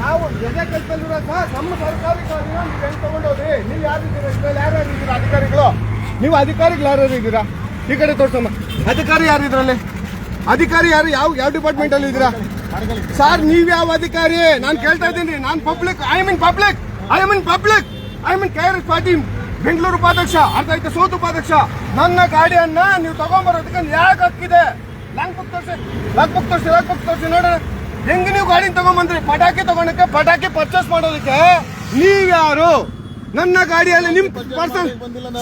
ನಾವು ಎದೆ ಕೆಲಸದಲ್ಲಿರೋ ನಮ್ಮ ಸರ್ಕಾರಿ ಗಾಡಿನ ನೀವು ಹೆಂಗ್ ತಗೊಂಡೋದ್ರಿ ನೀವು ಅಧಿಕಾರಿಗಳು? ನೀವು ಅಧಿಕಾರಿಗಳು ಈ ಕಡೆ ತೋರ್ಸಮ್ಮ. ಅಧಿಕಾರಿ ಯಾರು ಇದ್ರಲ್ಲಿ? ಅಧಿಕಾರಿ ಯಾರು? ಯಾವ ಯಾವ ಡಿಪಾರ್ಟ್ಮೆಂಟ್ ಅಲ್ಲಿ ಇದ್ದೀರಾ? ಸರ್ ನೀವ್ ಯಾವ ಅಧಿಕಾರಿ? ನಾನು ಕೇಳ್ತಾ ಇದ್ದೀನಿ. ನಾನು public I mean public I mean public I mean K R S Patil Bengaluru ಉಪಾಧ್ಯಕ್ಷ ಆಯ್ತು, ಸೋತ್ ಉಪಾಧ್ಯಕ್ಷ. ನನ್ನ ಗಾಡಿಯನ್ನ ನೀವು ತಗೊಂಡ್ಬರೋದಕ್ಕೆ ಯಾಕೆ ಹಕ್ಕಿದೆ. ಲಾಂಗ್ ಬುಕ್ ತೋರಿಸಿ. ಲಾಂಗ್ ಬುಕ್ ತೋರಿಸಿ ಬುಕ್ ತೋರಿಸಿ ನೋಡೋಣ. ಹೆಂಗ್ ನೀವು ಗಾಡಿ ತಗೊಂಬಂದ್ರಿ? ಪಟಾಕಿ ತಗೊಂಡಕ್ಕೆ ಪಟಾಕಿ ಪರ್ಚೇಸ್ ಮಾಡೋದಕ್ಕೆ? ನೀವ್ಯಾರು ನನ್ನ ಗಾಡಿಯಲ್ಲಿ ನಿಮ್ ಪರ್ಸನ್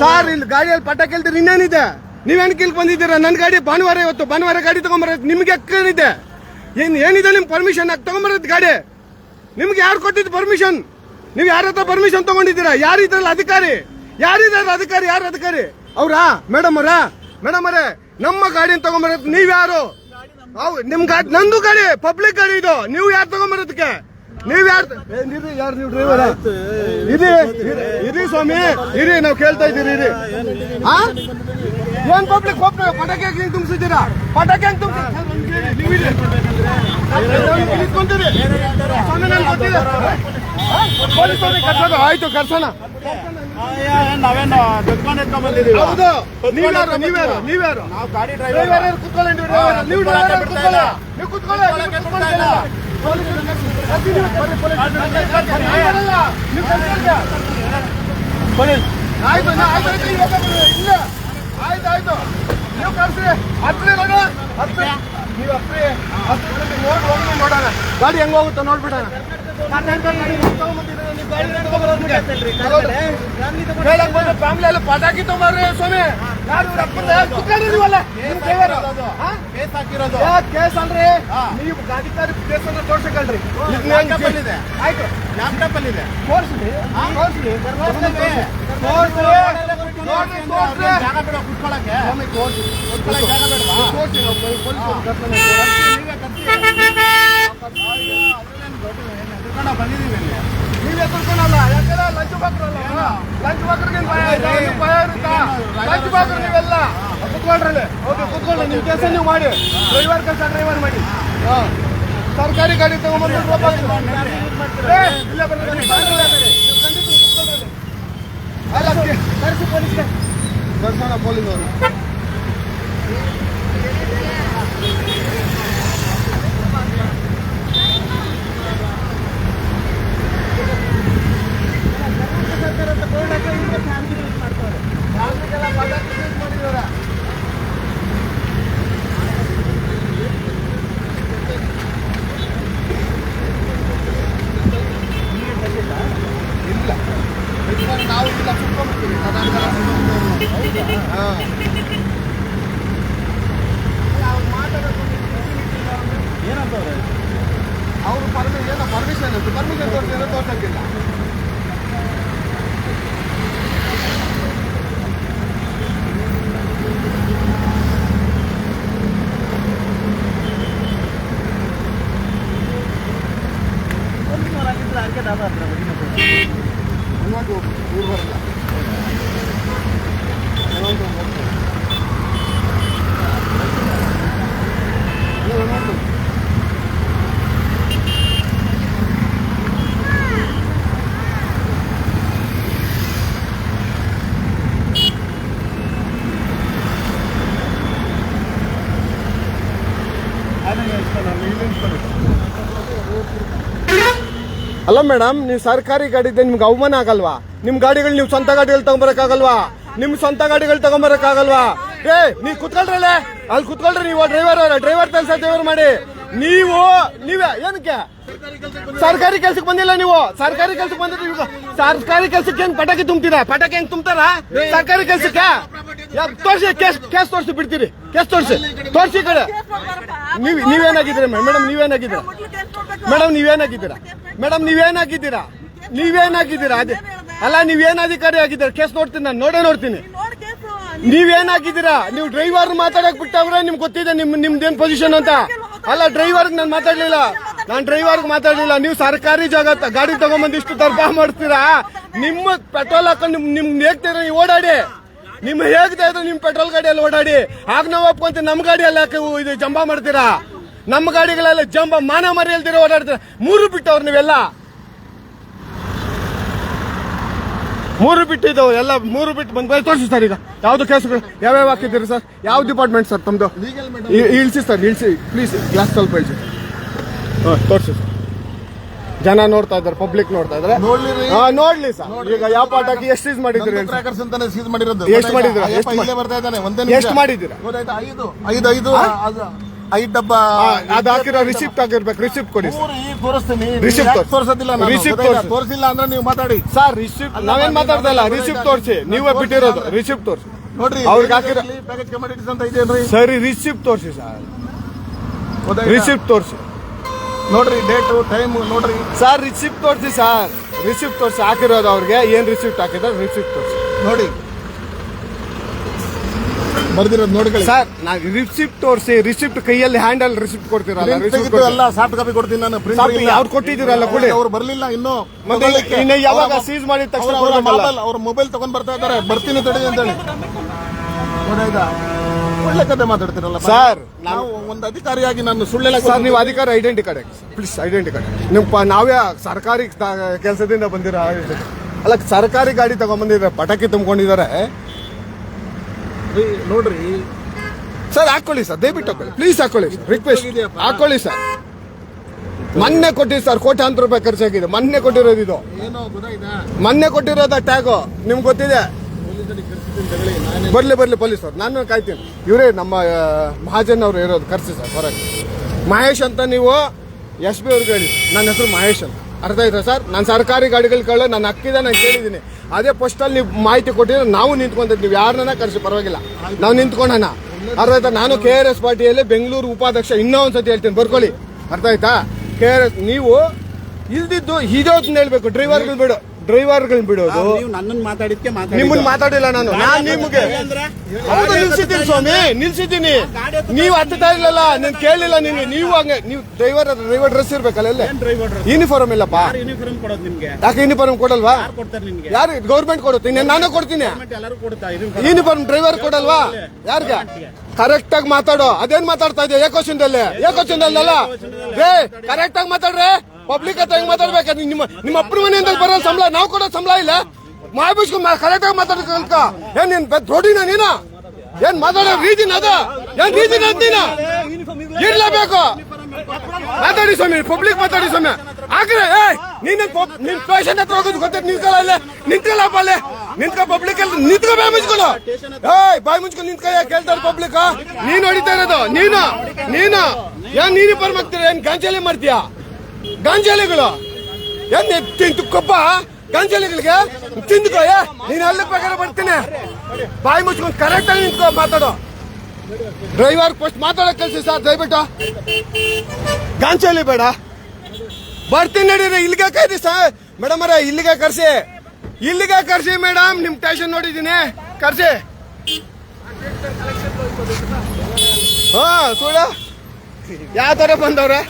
ಸರ್ ಇಲ್ಲಿ ಗಾಡಿಯಲ್ಲಿ ಪಟಾಕಿ ಹೇಳ್ತೀರಿ ಇನ್ನೇನಿದೆ? ನೀವೇನ್ ಕಿಲ್ ಬಂದಿದ್ದೀರಾ? ನನ್ನ ಗಾಡಿ ಭಾನುವಾರ ಇವತ್ತು, ಭಾನುವಾರ ಗಾಡಿ ತಗೊಂಬರೋದು ನಿಮ್ಗೆ ಏನಿದೆ ಏನ್ ಏನಿದೆ ನಿಮ್ ಪರ್ಮಿಷನ್ ಹಾಕಿ ತಗೊಂಬರೋದು ಗಾಡಿ? ನಿಮ್ಗೆ ಯಾರು ಕೊಟ್ಟಿದ್ದು ಪರ್ಮಿಷನ್ ನೀವು ಯಾರ ಹತ್ರ ಪರ್ಮಿಷನ್ ತಗೊಂಡಿದ್ದೀರಾ? ಯಾರು ಅಧಿಕಾರಿ? ಯಾರಿದ್ದಾರೆ ಅಧಿಕಾರಿ? ಯಾರು ಅಧಿಕಾರಿ? ಅವ್ರಾ? ಮೇಡಮ್ ಅವರ? ಮೇಡಮ್ ಅವರೇ, ನಮ್ಮ ಗಾಡಿನ ತಗೊಂಬರೋದು ನೀವ್ ಯಾರು? ಹೌದು ನಿಮ್ ಗಾಡಿ ನಂದು ಗಾಡಿ ಪಬ್ಲಿಕ್ ಗಾಡಿ ಇದು. ನೀವು ಯಾರು ತಗೊಂಬರೋದಕ್ಕೆ ನೀವ್ ಯಾರು ಯಾರು ನೀವು ಡ್ರೈವರ್ ಇರಿ ಇರಿ- ಸ್ವಾಮಿ ಇರಿ ನಾವು ಕೇಳ್ತಾ ಇದ್ದೀರಿ ಇರಿ? ಏನ್ ಪಬ್ಲಿಕ್ ಹೋಗ್ತಾ ಪಟಾಕಿ ಹೆಂಗ್ ತುಂಬಿಸಿದ್ದೀರಾ? ಪಟಾಕಿ ಹೆಂಗ್ ತುಂಬಿಸಿ ನೀವು ಇರಿ. ನಿಂತ್ಕೊಂತೀರಿ. ಸ್ವಾಮಿ ನನ್ಗೆ ಗೊತ್ತಿದೆ. ಪೊಲೀಸ್ ಕರ್ಸೋದು. ಆಯ್ತು ಕರ್ಸೋಣ. ನಾವೇನು ದುಡ್ಕೊಂಡು ಎತ್ಕೊಂಡ್ ಬಂದಿದ್ದೀವಿ ಹೌದು ನೀವ್ಯಾರು ನೀವ್ಯಾರು ನೀವ್ಯಾರು ನಾವು ಗಾಡಿ ಡ್ರೈವರ್ ಡ್ರೈವರ್ ಕೂತ್ಕೊಳ್ಳಿ ನೀವು ಡ್ರೈವರ್ ಕೂತ್ಕೊಳ್ಳಿ ಕೂತ್ಕೊಳ್ಳಿ ಆಯ್ತು ಆಯ್ತು ಆಯ್ತು. ಇಲ್ಲ ಆಯ್ತು ಆಯ್ತು ನೀವು ಹತ್ರಿ ನೋಡ ಹತ್ರಿ ನೀವು ಹತ್ರಿ ಹತ್ರಿ ನೋಡಿ ಹೋಗಿ ನೋಡೋಣ ಗಾಡಿ ಹೆಂಗ್ ಹೋಗುತ್ತೋ ನೋಡ್ಬಿಡೋಣ ಫ್ಯಾಮಿಲಿ ಎಲ್ಲ ಪಟಾಕಿ ತಗೊಂಡ್ರಿ ಸ್ವಾಮಿ ಯಾರು? ಕೇಸ್ ಹಾಕಿರೋದು ಕೇಸ್. ನೀವು ಗಾಡಿಕಾರಿ ಕೇಸ್ ಅಂದ್ರೆ ತೋರ್ಸಕಲ್ರಿ ಇದೆ ಆಯ್ತು ಲ್ಯಾಪ್ಟಾಪ್ ಅಲ್ಲಿ ಇದೆ ತೋರ್ಸ್ರಿ ತೋರ್ಸ್ರಿ ಜಾಗ ಬಿಡೋ ಕುತ್ಕೊಳಕ್ಕೆ ತೋರಿಸಿ ಕುತ್ಕೊಳಕ್ಕೆ ತೋರ್ಸಿ ಏನು ಬಂದಿದ್ದೀವಿ ಇಲ್ಲಿ ನೀವೇ ಕರ್ಕೊಳಲ್ಲ ಯಾಕಂದ್ರೆ ಲಂಚ್ ಬಾಕ್ರಲ್ಲ ಲಂಚ್ ಬಾಕ್ರಿಗೆ ಭಯ ಭಯ ಇರುತ್ತಾ ಲಂಚ್ ಬಾಕ್ರು ನೀವೆಲ್ಲ ಕುತ್ಕೊಂಡ್ರಲ್ಲಿ ಹೌದು ಕುತ್ಕೊಳ್ಳಿ ನಿಮ್ ಕೆಲಸ ನೀವು ಮಾಡಿ ಡ್ರೈವರ್ ಕೆಲಸ ಡ್ರೈವರ್ ಮಾಡಿ ಹಾ. ಸರ್ಕಾರಿ ಗಾಡಿ ತಗೊಂಡ್ಬಂದು ಪೊಲೀಸ್ ಇಲ್ಲ ಬರ್ರಿ. ಅಲ್ಲ, ಪೊಲೀಸ್ಗೆ. ಪೊಲೀಸವರು ಫ್ಯಾಮಿಲಿಗೆಲ್ಲ ಪಟಾಕಿ ಯೂಸ್ ಮಾಡಿದ್ದಾರೆ ಇಲ್ಲ ಬೇಕಾದ್ರೆ ನಾವು ಇಲ್ಲ ಏನಂತ ಅವ್ರೆ? ಅವರು ಪರ್ಮಿಷನ್ ಏನೋ ಪರ್ಮಿಷನ್ ಅಂತ ಪರ್ಮಿಷನ್ ತೋರಿಸಿದ್ರೆ ತೋರ್ಸಕ್ಕಿಲ್ಲ ಅಲ್ಲಿ ಮೇಡಮ್, ನೀವು ಸರ್ಕಾರಿ ಗಾಡಿ ಇದೆ ನಿಮ್ಗೆ ಅವಮಾನ ಆಗಲ್ವಾ? ನಿಮ್ ಗಾಡಿಗಳು ನೀವು ಸ್ವಂತ ಗಾಡಿಗಳು ತಗೊಂಬರಕ್ಕಾಗಲ್ವಾ? ನಿಮ್ ಸ್ವಂತ ಗಾಡಿಗಳು ತಗೊಂಬರಕ್ಕಾಗಲ್ವಾ? ಏ, ನೀವು ಕುತ್ಕೊಳ್ರಲ್ಲ ಅಲ್ಲಿ ಕುತ್ಕೊಳ್ರಿ ನೀವು ಡ್ರೈವರ್ ಡ್ರೈವರ್ ಕೆಲಸ ಡ್ರೈವರ್ ಮಾಡಿ. ನೀವು, ನೀವೇ, ಏನಕ್ಕೆ? ಸರ್ಕಾರಿ ಕೆಲ್ಸಕ್ಕೆ ಬಂದಿಲ್ಲ ನೀವು? ಸರ್ಕಾರಿ ಕೆಲ್ಸಕ್ಕೆ ಬಂದಿದ್ರೆ ಸರ್ಕಾರಿ ಕೆಲ್ಸಕ್ಕೆ ಹೆಂಗ್ ಪಟಾಕಿ ತುಂಬ್ತೀರಾ? ಪಟಾಕಿ ಹೆಂಗ್ ತುಂಬ್ತಾರ? ಸರ್ಕಾರಿ ಕೆಲ್ಸಕ್ಕೆ? ತೋರ್ಸಿ, ಕೇಸ್ ಕೇಸ್ ತೋರಿಸಿ ಬಿಡ್ತೀರಿ. ಕೇಸ್ ತೋರಿಸಿ. ತೋರಿಸಿ ಕಡೆ. ನೀವ್, ನೀವೇನಾಗಿದ್ದೀರಾ ಮೇಡಮ್? ನೀವೇನಾಗಿದ್ದೀರಾ? ಮೇಡಮ್ ನೀವೇನಾಗಿದ್ದೀರಾ? ಮೇಡಮ್, ನೀವೇನಾಗಿದ್ದೀರಾ? ನೀವೇನ್ ಹಾಕಿದ್ದೀರಾ ಅದೇ. ಅಲ್ಲ ನೀವೇನ್ ಅಧಿಕಾರಿ ಆಗಿದ್ದೀರಾ? ಕೇಸ್ ನೋಡ್ತೀನಿ ನಾನು. ನೋಡೇ ನೋಡ್ತೀನಿ. ನೋಡ್ ಕೇಸು ನೀವೇನ್ ಹಾಕಿದ್ದೀರಾ ನೀವು ಡ್ರೈವರ್ ಮಾತಾಡಕ್ ಬಿಟ್ಟವ್ರೆ ನಿಮ್ಗೆ ಗೊತ್ತಿದೆ ನಿಮ್, ನಿಮ್ದೇನ್ ಪೊಸಿಷನ್ ಅಂತ. ಅಲ್ಲ ಡ್ರೈವರ್ ನಾನು ಮಾತಾಡ್ಲಿಲ್ಲ. ನಾನು ಡ್ರೈವರ್ ಮಾತಾಡ್ಲಿಲ್ಲ. ನೀವು ಸರ್ಕಾರಿ ಜಾಗ ಗಾಡಿ ತಗೊಂಬಂದು ಇಷ್ಟು ದರ್ಬ ಮಾಡ್ತೀರಾ? ನಿಮ್ಮ ಪೆಟ್ರೋಲ್ ಹಾಕೊಂಡು ನಿಮ್ ನೀವು ಓಡಾಡಿ. ನಿಮ್ ಹೇಗ್ತಾ ನಿಮ್ಮ ನಿಮ್ ಪೆಟ್ರೋಲ್ ಗಾಡಿಯಲ್ಲಿ ಓಡಾಡಿ. ಆಗ ನಾವು ಒಪ್ಕೊಂತ ನಮ್ ಗಾಡಿಯಲ್ಲಿ ಯಾಕೆ ಇದು ಜಂಬ ಮಾಡ್ತೀರಾ? ನಮ್ಮ ಗಾಡಿಗಳೆಲ್ಲ ಜಂಬ ಮಾನ ಮರಿ ಇಲ್ದಿರ ಓಡಾಡ್ತೀರಾ? ಮೂರು ಬಿಟ್ಟವ್ರು ನೀವೆಲ್ಲ. ಮೂರು ಬಿಟ್ಟಿದ್ದವು ಎಲ್ಲ ಮೂರು ಬಿಟ್ಟು ಬಂದ್ ತೋರಿಸಿ ಸರ್ ಈಗ. ಯಾವ್ದು ಕೇಸುಗಳು? ಯಾವ್ಯಾವ ಹಾಕಿದ್ದೀರಿ ಸರ್? ಯಾವ ಡಿಪಾರ್ಟ್ಮೆಂಟ್ ಸರ್ ತಮ್ಮದು ಇಳಿಸಿ ಸರ್ ಇಳಿಸಿ. ಪ್ಲೀಸ್ ಗ್ಲಾಸ್ ಸ್ವಲ್ಪ ಇಳಿಸಿ. ಹಾಂ ತೋರಿಸಿ ಸರ್. ಜನ ನೋಡ್ತಾ ಇದ್ದಾರೆ ಪಬ್ಲಿಕ್ ನೋಡ್ತಾ ಇದ್ದಾರೆ. ನೋಡ್ಲಿ ಸರ್. ಈಗ ಯಾವ ಪಾಠಕ್ಕೆ ಎಷ್ಟು ಸೀಸ್ ಮಾಡಿದ್ರಿ ಸೀಸ್ ಮಾಡಿರೋದು. ಎಷ್ಟ್ ಮಾಡಿದ್ದೀರಾ? ಗೊತ್ತಾಯ್ತಾ? ಎಷ್ಟ್ ಅಯ್ಯಪ್ಪ ಮಾಡಿ- ಇಲ್ಲೇ ಬರ್ತಾ ಇದ್ದಾನೆ ಒಂದೇ ಎಷ್ಟ್ ಮಾಡಿದ್ದೀರಾ? ಗೊತ್ತಾಯ್ತಾ? ಐದು. ಐದು ಐದು ಐದು ಡಬ್ಬ. ಅದು ಹಾಕಿರೋ ರಿಸಿಪ್ಟ್ ಆಗಿರ್ಬೇಕು ರಿಸಿಪ್ಟ್ ಕೊಡಿ ತೋರಿಸ್ತೀನಿ. ತೋರ್ಸಿ. ತೋರ್ಸೋದಿಲ್ಲ? Receipt ಗೊತ್ತಾಯ್ತಾ? ಅಂದ್ರೆ ನೀವು ಮಾತಾಡಿ. ಸರ್ ರಿಸಿಪ್ಟ್ ನಾವೇನ್ ಮಾತಾಡ್ತಾ ಇಲ್ಲ. ರಿಸಿಪ್ಟ್ ತೋರಿಸಿ. ನೀವೇ ಬಿಟ್ಟಿರೋದು. ರಿಸಿಪ್ಟ್ ತೋರಿಸಿ. ನೋಡ್ರಿ ಅವ್ರಿಗೆ ಹಾಕಿರೋ- ಸರಿ ರಿಸಿಪ್ಟ್ ತೋರಿಸಿ ಸರ್? ರಿಸಿಪ್ಟ್ ತೋರಿಸಿ. ನೋಡ್ರಿ ಡೇಟು ಟೈಮ್ ನೋಡ್ರಿ. ಸರ್ ರಿಸಿಪ್ಟ್ ತೋರಿಸಿ ಸರ್ ರಿಸಿಪ್ಟ್ ತೋರಿಸಿ ಹಾಕಿರೋದು ಅವ್ರಿಗೆ. ಏನ್ ರಿಸಿಪ್ಟ್ ಹಾಕಿದ್ರೆ ರಿಸಿಪ್ಟ್ ತೋರಿಸಿ. ನೋಡಿ. ಬರ್ದಿರೋದು ನೋಡ್ಕೊಳ್ಳಿ. ಸರ್ ನಾ ರಿಸಿಪ್ಟ್ ತೋರಿಸಿ ರಿಸಿಪ್ಟ್ ಕೈಯಲ್ಲಿ ಹ್ಯಾಂಡಲ್ ರಿಸಿಪ್ಟ್ ಕೊಡ್ತೀರಲ್ಲ ರಿಸಿಪ್ಟ್ ಎಲ್ಲ ಸಾಫ್ಟ್ ಕಾಪಿ ಕೊಡ್ತೀನಿ ನಾನು. ಪ್ರಿಂಟ್ ಅವ್ರು ಕೊಟ್ಟಿದ್ದೀರಲ್ಲ ಕೊಡಿ. ಅವ್ರು ಬರಲಿಲ್ಲ ಇನ್ನು. ಇನ್ನು ಯಾವಾಗ ಸೀಜ್ ಸೀಸ್ ಮಾಡಿದ ತಕ್ಷಣ ಅವ್ರ? ಮೊಬೈಲ್ ಅವ್ರ ಮೊಬೈಲ್ ತಗೊಂಡ್ ಬರ್ತಾ ಇದ್ದಾರೆ. ಬರ್ತೀನಿ ತಡಿ ಅಂತ ಹೇಳಿ ಗೊತ್ತಾಯ್ತಾ? ಒಳ್ಳೆ ಕತೆ ಮಾತಾಡ್ತೀರಲ್ಲ ಸರ್, ನಾವು ಒಂದು ಅಧಿಕಾರಿಯಾಗಿ ನಾನು ಸುಳ್ಳೆಲ್ಲ ಸರ್ ನೀವು ಅಧಿಕಾರ identity card please identity card ನಿಮ್ಮ ನಾವ್ಯ ನಾವೇ ಸರ್ಕಾರಿ ಕೆಲಸದಿಂದ ಬಂದಿರ ಅಲ್ಲ ಸರ್ಕಾರಿ ಗಾಡಿ ತಗೊಂಡ್ಬಂದಿದ್ರೆ ಪಟಾಕಿ ತುಂಬಿಕೊಂಡಿದ್ದಾರೆ. ನೋಡ್ರಿ. ಸರ್ ಹಾಕೊಳ್ಳಿ ಸರ್ ದಯವಿಟ್ಟು ಹಾಕೊಳ್ಳಿ. ಪ್ಲೀಸ್ ಹಾಕೊಳ್ಳಿ ರಿಕ್ವೆಸ್ಟ್ ಹಾಕೊಳ್ಳಿ ಸರ್ ಮೊನ್ನೆ ಕೊಟ್ಟಿದ್ದು ಸರ್ ಕೋಟ್ಯಾಂತರ ರೂಪಾಯಿ ಖರ್ಚಾಗಿದೆ. ಮೊನ್ನೆ ಕೊಟ್ಟಿರೋದು ಇದು. ಮೊನ್ನೆ ಕೊಟ್ಟಿರೋದ ಟ್ಯಾಗು. ನಿಮ್ಗೆ ಗೊತ್ತಿದೆ? ಬರಲಿ, ಬರ್ಲಿ, ಪೊಲೀಸ್ ಅವ್ರು. ನಾನು ಕಾಯ್ತೀನಿ. ಇವರೇ ನಮ್ಮ ಮಹಾಜನ್ ಅವ್ರು ಇರೋದು, ಕರ್ಸಿ ಸರ್, ಹೊರಗೆ. ಮಹೇಶ್ ಅಂತ ನೀವು, ಎಸ್ ಬಿ ಅವ್ರಿಗೆ ಹೇಳಿ. ನನ್ನ ಹೆಸರು ಮಹೇಶ್ ಅಂತ. ಅರ್ಥ ಆಯ್ತಾ ಸರ್? ನಾನು ಸರ್ಕಾರಿ ಗಾಡಿಗಳು ಕಳ್ಳ ನಾನು ಹಕ್ಕಿದೆ, ನಾನು ಕೇಳಿದ್ದೀನಿ. ಅದೇ ಪೋಸ್ಟಲ್ಲಿ ನೀವು ಮಾಹಿತಿ ಕೊಟ್ಟಿದ್ರೆ ನಾವು ನಿಂತ್ಕೊಂತೀವಿ ನೀವು ಯಾರನ್ನ ಕರ್ಸಿ, ಪರವಾಗಿಲ್ಲ. ನಾವು ನಿಂತ್ಕೊಂಡಣ. ಅರ್ಥ ಆಯ್ತಾ? ನಾನು ಕೆ ಆರ್ ಎಸ್ ಪಾರ್ಟಿಯಲ್ಲಿ ಬೆಂಗಳೂರು ಉಪಾಧ್ಯಕ್ಷ. ಇನ್ನೂ ಒಂದ್ಸತಿ ಹೇಳ್ತೀನಿ. ಬರ್ಕೊಳ್ಳಿ. ಅರ್ಥ ಆಯ್ತಾ? ಕೆ ಆರ್ ಎಸ್ ನೀವು ಇಲ್ದಿದ್ದು ಇದೋತ್ ಹೇಳ್ಬೇಕು. ಡ್ರೈವರ್ಗಳು ಬಿಡು. ಬಿಡೋದು ನೀವು ನನ್ನನ್ನು ಮಾತಾಡಿದ್ಕೆ ನಿಮ್ಮನ್ನ ಮಾತಾಡಿಲ್ಲ ನಾನು ನಾನ್ ನಿಮ್ಗೆ ಹೌದು ನಿಲ್ಸಿದ್ದೀನಿ ಸ್ವಾಮಿ ನಿಲ್ಸಿದ್ದೀನಿ ನೀವು ಹತ್ತುತ್ತಾ ಇಲ್ಲಲ್ಲ ನೀನ್ ಕೇಳಿಲ್ಲ ನೀನು ನೀವು ಹಂಗೆ ನೀವು ಡ್ರೈವರ್ ಡ್ರೈವರ್ ಡ್ರೆಸ್ ಇರ್ಬೇಕಲ್ಲ ಎಲ್ಲ ಡ್ರೈವರ್ ಯೂನಿಫಾರ್ಮ್ ಇಲ್ಲಪ್ಪ ಯೂನಿಫಾರ್ಮ್ ಕೊಡೋದು ನಿಮ್ಗೆ ಯಾಕೆ ಯೂನಿಫಾರ್ಮ್ ಕೊಡಲ್ವಾ ಯಾರು ಗೌರ್ಮೆಂಟ್ ಕೊಡುತ್ತೆ ನಾನು ಕೊಡ್ತೀನಿ ಯೂನಿಫಾರ್ಮ್ ಡ್ರೈವರ್ ಕೊಡಲ್ವಾ ಯಾರ್ಗ ಕರೆಕ್ಟ್ ಆಗಿ ಮಾತಾಡೋ ಅದೇನ್ ಮಾತಾಡ್ತಾ ಇದೆಯಾ ಏಕೋಚನದಲ್ಲಿ ಏಕೋಚನದಲ್ಲ ರೇ ಕರೆಕ್ಟ್ ಆಗಿ ಮಾತಾಡ್ರೆ ಪಬ್ಲಿಕ್ ಹತ್ರ ಹೆಂಗ್ ಮಾತಾಡ್ಬೇಕು? ನಿಮ್ಮ ನಿಮ್ಮ ಅಪ್ಪನ ಮನೆಯಿಂದ ಬರೋ ಸಂಬಳ, ನಾವು ಕೂಡ ಸಂಬಳ ಇಲ್ಲ. ಮಾಬಿಸ್ಕೊಂಡು ಕರೆಕ್ಟ್ ಆಗಿ ಮಾತಾಡ್ಕ ಏನ್ ನೀನ್ ದೊಡ್ಡಿನ ನೀನ? ಏನ್ ಮಾತಾಡೋ ರೀತಿನ ಅದ? ಏನ್ ರೀತಿನ ಅಂತೀನ ಇರ್ಲೇಬೇಕು ಮಾತಾಡಿ ಸ್ವಾಮಿ ಪಬ್ಲಿಕ್ ಮಾತಾಡಿ ಸ್ವಾಮಿ. ಆಗ್ರೆ ಏ ನೀನ್ ನಿನ್ ಪೇಷಂಟ್ ಹತ್ರ ಹೋಗೋದು ಗೊತ್ತೈತೆ ನಿಂತ್ಕೊಳ್ಳ ಅಲ್ಲೇ. ನಿಂತ್ಕೊಳ್ಳಪ್ಪ ಅಲ್ಲೇ. ನಿಂತ್ಕೊ ಪಬ್ಲಿಕ್ ಅಲ್ಲಿ. ನಿಂತ್ಕೊ ಬಾಯ್ ಮುಚ್ಕೊಳ್ಳು ಏಯ್, ಬಾಯ್ ಮುಚ್ಕೊಂಡು ನಿಂತ್ಕೊ ಕೇಳ್ತಾರೆ ಪಬ್ಲಿಕ್ ನೀನ್ ಹೊಡಿತಾ ಇರೋದು. ನೀನು ನೀನು. ಏನ್ ನೀನು ಬರ್ಮಾಗ್ತೀರ ಏನ್ ಗಾಂಜಾಲಿ ಮಾಡ್ತೀಯಾ? ಗಾಂಜಾಲಿಗಳು. ಎಣ್ಣೆ ತಿಂತು ಕೊಬ್ಬ ಗಾಂಜಾಲಿಗಳಿಗೆ ತಿಂದು ನೀನು ಅಲ್ಲಿ ಬೇಕಾದ್ರೆ ಬರ್ತೀನಿ ಬಾಯಿ ಮುಚ್ಕೊಂಡು ಕರೆಕ್ಟ್ ಆಗಿ ನಿಂತ್ಕೋ, ಮಾತಾಡೋ. ಡ್ರೈವರ್ ಫಸ್ಟ್ ಮಾತಾಡೋ ಕೆಲಸ ಸರ್, ದಯವಿಟ್ಟು. ಗಾಂಚಲಿ ಬೇಡ. ಬರ್ತೀನಿ ನಡೀರಿ ಇಲ್ಲಿಗೆ ಕೈದಿ ಸರ್. ಮೇಡಮ್ ಅರ ಇಲ್ಲಿಗೆ ಕರ್ಸಿ. ಇಲ್ಲಿಗೆ ಕರ್ಸಿ, ಮೇಡಮ್. ನಿಮ್ ಟೇಷನ್ ನೋಡಿದೀನಿ ಕರ್ಸಿ. ಹಾ ಸುಳ್ಳ ಯಾವ ತರ ಬಂದವ್ರೆ?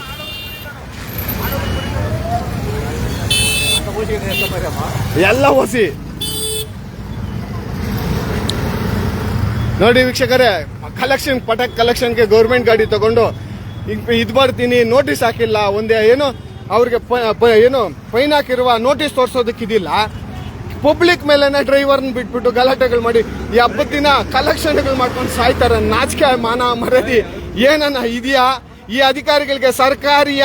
ಎಲ್ಲ ಹೊಸಿ. ನೋಡಿ ವೀಕ್ಷಕರೇ ಕಲೆಕ್ಷನ್ ಪಟಾಕ್ ಕಲೆಕ್ಷನ್ಗೆ ಗೌರ್ಮೆಂಟ್ ಗಾಡಿ ತಗೊಂಡು ಇದು ಬರ್ತೀನಿ ನೋಟಿಸ್ ಹಾಕಿಲ್ಲ, ಒಂದೇ ಏನು ಅವ್ರಿಗೆ ಏನು ಫೈನ್ ಹಾಕಿರುವ ನೋಟಿಸ್ ತೋರಿಸೋದಕ್ಕಿದಿಲ್ಲ ಪಬ್ಲಿಕ್ ಮೇಲೆನೆ ಡ್ರೈವರ್ನ ಬಿಟ್ಬಿಟ್ಟು ಗಲಾಟೆಗಳು ಮಾಡಿ, ಈ ಹಬ್ಬದ ದಿನ ಕಲೆಕ್ಷನ್ಗಳು ಮಾಡ್ಕೊಂಡು ಸಾಯ್ತಾರೆ, ನಾಚಿಕೆ, ಮಾನ ಮರದಿ ಏನನ್ನ ಇದೆಯಾ? ಈ ಅಧಿಕಾರಿಗಳಿಗೆ ಸರ್ಕಾರಿಯ?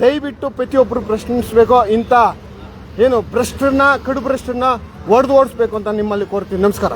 ದಯವಿಟ್ಟು ಪ್ರತಿಯೊಬ್ಬರು ಪ್ರಶ್ನಿಸಬೇಕು ಇಂಥ ಏನು ಭ್ರಷ್ಟರನ್ನ ಕಡು ಭ್ರಷ್ಟರನ್ನ ಒಡೆದು ಓಡಿಸ್ಬೇಕು ಅಂತ ನಿಮ್ಮಲ್ಲಿ ಕೋರ್ತೀನಿ. ನಮಸ್ಕಾರ.